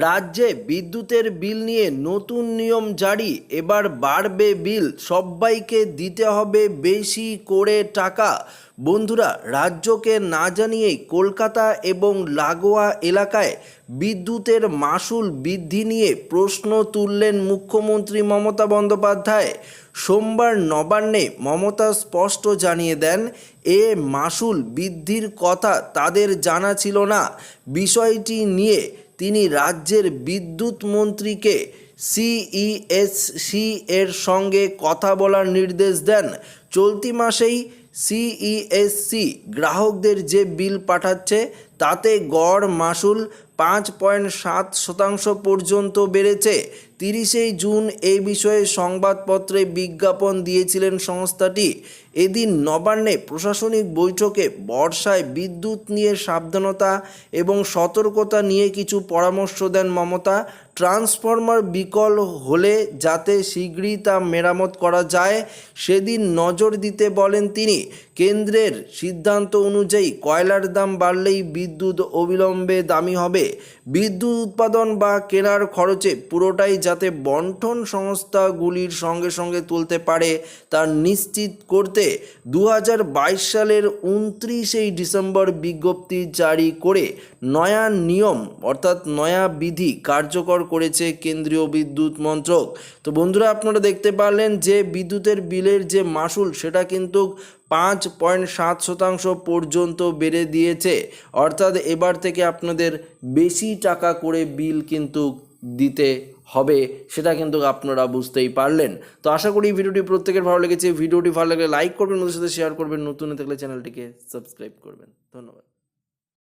রাজ্যে বিদ্যুতের বিল নিয়ে নতুন নিয়ম জারি, এবার বাড়বে বিল। সবাইকে দিতে হবে বেশি করে টাকা। বন্ধুরা, রাজ্যকে না জানিয়েই কলকাতা এবং লাগোয়া এলাকায় বিদ্যুতের মাসুল বৃদ্ধি নিয়ে প্রশ্ন তুললেন মুখ্যমন্ত্রী মমতা বন্দ্যোপাধ্যায়। সোমবার নবান্নে মমতা স্পষ্ট জানিয়ে দেন, এ মাসুল বৃদ্ধির কথা তাদের জানা ছিল না। বিষয়টি নিয়ে তিনি রাজ্যের বিদ্যুৎ মন্ত্রীকে সিইএসসি এর সঙ্গে কথা বলার নির্দেশ দেন। চলতি মাসেই সিইএসসি গ্রাহকদের যে বিল পাঠাচ্ছে তাতে গড় মাসুল পাঁচ পয়েন্ট সাত শতাংশ পর্যন্ত বেড়েছে। তিরিশেই জুন এই বিষয়ে সংবাদপত্রে বিজ্ঞাপন দিয়েছিলেন সংস্থাটি। এদিন নবান্নে প্রশাসনিক বৈঠকে বর্ষায় বিদ্যুৎ নিয়ে সাবধানতা এবং সতর্কতা নিয়ে কিছু পরামর্শ দেন মমতা। ট্রান্সফরমার বিকল হলে যাতে শীঘ্রই তা মেরামত করা যায়, সেদিন নজর দিতে বলেন তিনি। কেন্দ্রের সিদ্ধান্ত অনুযায়ী কয়লার দাম বাড়লেই বিদ্যুৎ অবিলম্বে দামি হবে। বিদ্যুৎ উৎপাদন বা কেনার খরচে পুরোটাই যাতে বন্টন সংস্থাগুলির সঙ্গে সঙ্গে তুলতে পারে তা নিশ্চিত করতে দুই হাজার বাইশ সালের উনত্রিশেই ডিসেম্বর বিজ্ঞপ্তি জারি করে নয়া নিয়ম অর্থাৎ নয়া বিধি কার্যকর করেছে কেন্দ্রীয় বিদ্যুৎ মন্ত্রক। তো বন্ধুরা, আপনারা দেখতে পারলেন যে বিদ্যুতের বিলের যে মাসুল সেটা কিন্তু পাঁচ পয়েন্ট সাত শতাংশ পর্যন্ত বেড়ে দিয়েছে। অর্থাৎ এবার থেকে আপনাদের বেশি টাকা করে বিল কিন্তু দিতে হবে, সেটা কিন্তু আপনারা বুঝতেই পারলেন। তো আশা করি ভিডিওটি প্রত্যেকের ভালো লেগেছে। ভিডিওটি ভালো লাগলে লাইক করবেন ওদের সাথে শেয়ার করবেন। নতুন থাকলে চ্যানেলটিকে সাবস্ক্রাইব করবেন। ধন্যবাদ।